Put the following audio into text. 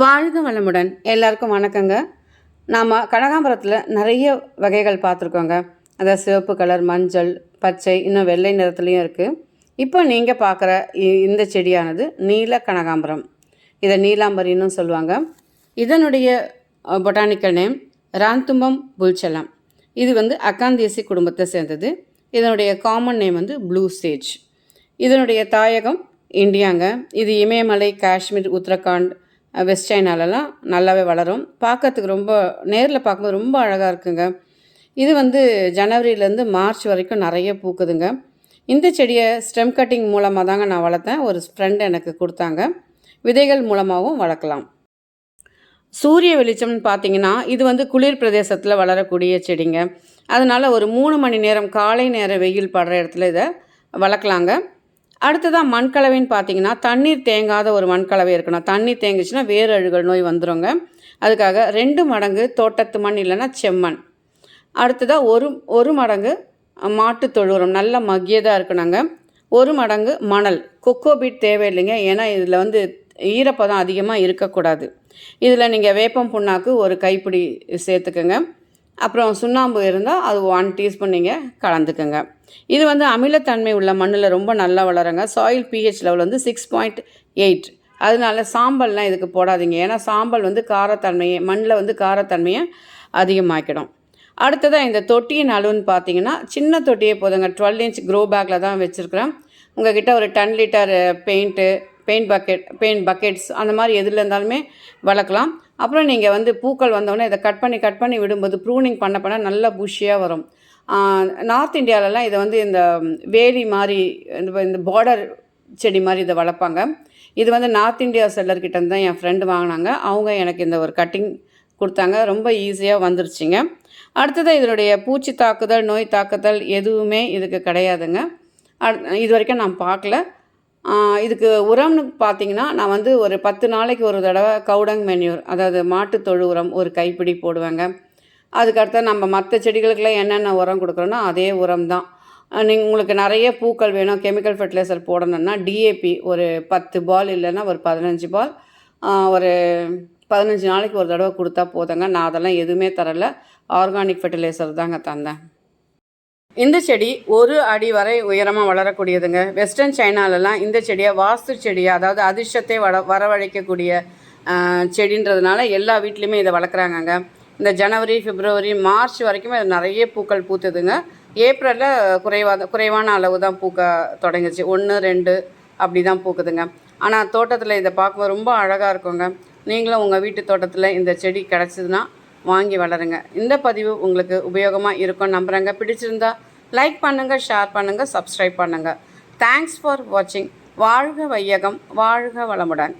வாழ்க வளமுடன். எல்லாருக்கும் வணக்கங்க. நாம் கனகாம்பரத்தில் நிறைய வகைகள் பார்த்துருக்கோங்க. அதாவது சிவப்பு கலர் மஞ்சள் பச்சை இன்னும் வெள்ளை நிறத்துலையும் இருக்குது இப்போ நீங்கள் பார்க்குற இ- இந்த செடியானது நீல கனகாம்பரம். இதை நீலாம்பரின்னு சொல்லுவாங்க. இதனுடைய பொட்டானிக்கல் நேம் ராந்தும்பம் புல்ச்சலம் இது வந்து அக்காந்தேசி குடும்பத்தை சேர்ந்தது. இதனுடைய காமன் நேம் வந்து ப்ளூ சேஜ் இதனுடைய தாயகம் இந்தியாங்க. இது இமயமலை காஷ்மீர் உத்தரகாண்ட் வெஸ்ட் சைனாலலாம் நல்லாவே வளரும். பார்க்கறதுக்கு ரொம்ப நேரில் பார்க்கும்போது ரொம்ப அழகாக இருக்குங்க. இது வந்து ஜனவரியிலேருந்து மார்ச் வரைக்கும் நிறைய பூக்குதுங்க. இந்த செடியை ஸ்டெம் கட்டிங் மூலமாக தாங்க நான் வளர்த்தேன். ஒரு ஃப்ரெண்ட் எனக்கு கொடுத்தாங்க. விதைகள் மூலமாகவும் வளர்க்கலாம். சூரிய வெளிச்சம்னு பார்த்தீங்கன்னா இது வந்து குளிர் பிரதேசத்தில் வளரக்கூடிய செடிங்க. அதனால் ஒரு மூணு மணி நேரம் காலை நேர வெயில் படுற இடத்துல இதை வளர்க்கலாங்க. அடுத்ததாக மண்கலவைன்னு பார்த்தீங்கன்னா தண்ணீர் தேங்காத ஒரு மண்கலவை இருக்கணும். தண்ணீர் தேங்குச்சுன்னா வேறு அழுகல் நோய் வந்துருங்க. அதுக்காக ரெண்டு மடங்கு தோட்டத்து மண் இல்லைன்னா செம்மண். அடுத்ததாக ஒரு ஒரு மடங்கு மாட்டு தொழுவுரம் நல்ல மகியதாக இருக்கணுங்க. ஒரு மடங்கு மணல். கொக்கோபீட் தேவையில்லைங்க. ஏன்னா இதில் வந்து ஈரப்பதம் அதிகமாக இருக்கக்கூடாது. இதில் நீங்கள் வேப்பம் புண்ணாக்கு ஒரு கைப்பிடி சேர்த்துக்கோங்க. அப்புறம் சுண்ணாம்பு இருந்தால் அது ஒன் டீஸ்பூன் நீங்கள் கலந்துக்கோங்க. இது வந்து அமிலத்தன்மை உள்ள மண்ணில் ரொம்ப நல்லா வளருங்க. சாயில் பிஹெச் லெவல் வந்து சிக்ஸ் பாயிண்ட் எயிட் அதனால சாம்பல்லாம் இதுக்கு போடாதீங்க. ஏன்னா சாம்பல் வந்து காரத்தன்மையை மண்ணில் வந்து காரத்தன்மையை அதிகமாக்கிடும். அடுத்ததாக இந்த தொட்டியின் அளவுன்னு பார்த்தீங்கன்னா சின்ன தொட்டியே போதுங்க. டுவெல் இன்ச் க்ரோ பேக்கில் தான் வச்சுருக்கிறேன். உங்ககிட்ட ஒரு ten litre paint paint bucket paint buckets அந்த மாதிரி எதில் இருந்தாலுமே வளர்க்கலாம். அப்புறம் நீங்கள் வந்து பூக்கள் வந்தோடனே இதை கட் பண்ணி கட் பண்ணி விடும்போது ப்ரூனிங் பண்ண பண்ண நல்லா புஷியாக வரும். நார்த் இந்தியாவிலலாம் இதை வந்து இந்த வேலி மாதிரி இந்த இந்த பார்டர் செடி மாதிரி இதை வளர்ப்பாங்க. இது வந்து நார்த் இந்தியா செல்லர்கிட்ட தான் என் ஃப்ரெண்டு வாங்கினாங்க. அவங்க எனக்கு இந்த ஒரு கட்டிங் கொடுத்தாங்க. ரொம்ப ஈஸியாக வந்துருச்சுங்க. அடுத்தது இதனுடைய பூச்சி தாக்குதல் நோய் தாக்குதல் எதுவுமே இதுக்கு கிடையாதுங்க. அட் இது வரைக்கும் நான் பார்க்கல. இதுக்கு உரம்னு பார்த்தீங்கன்னா நான் வந்து ஒரு பத்து நாளைக்கு ஒரு தடவை கவுடங் மென்யூர் அதாவது மாட்டு தொழு உரம் ஒரு கைப்பிடி போடுவேங்க. அதுக்கடுத்து நம்ம மற்ற செடிகளுக்கெல்லாம் என்னென்ன உரம் கொடுக்குறோன்னா அதே உரம் தான் நீங்கள் உங்களுக்கு நிறைய பூக்கள் வேணும் கெமிக்கல் ஃபர்டிலைசர் போடணும்னா டிஏபி ஒரு பத்து பால் இல்லைன்னா ஒரு பதினஞ்சு பால் ஒரு பதினஞ்சு நாளைக்கு ஒரு தடவை கொடுத்தா போதுங்க. நான் அதெல்லாம் எதுவுமே தரல. ஆர்கானிக் ஃபர்டிலைசர் தாங்க தந்தேன். இந்த செடி ஒரு அடி வரை உயரமாக வளரக்கூடியதுங்க. வெஸ்டர்ன் சைனாலெலாம் இந்த செடியை வாஸ்து செடியாக அதாவது அதிர்ஷ்டத்தை வள வரவழைக்கக்கூடிய செடின்றதுனால எல்லா வீட்லேயுமே இதை வளர்க்குறாங்கங்க. இந்த ஜனவரி பிப்ரவரி மார்ச் வரைக்குமே இது நிறைய பூக்கள் பூத்துதுங்க. ஏப்ரலில் குறைவாத குறைவான அளவு தான் பூக்க தொடங்குச்சு. ஒன்று ரெண்டு அப்படி தான் பூக்குதுங்க. ஆனால் தோட்டத்தில் இதை பார்க்கும்போது ரொம்ப அழகாக இருக்குங்க. நீங்களும் உங்கள் வீட்டு தோட்டத்தில் இந்த செடி கிடச்சிதுன்னா வாங்கி வளருங்க. இந்த பதிவு உங்களுக்கு உபயோகமாக இருக்கும் நம்புகிறேங்க பிடிச்சிருந்தா லைக் பண்ணுங்கள் ஷேர் பண்ணுங்கள் சப்ஸ்கிரைப் பண்ணுங்கள் தேங்க்ஸ் ஃபார் வாட்சிங் வாழ்க வையகம் வாழ்க வளமுடன்.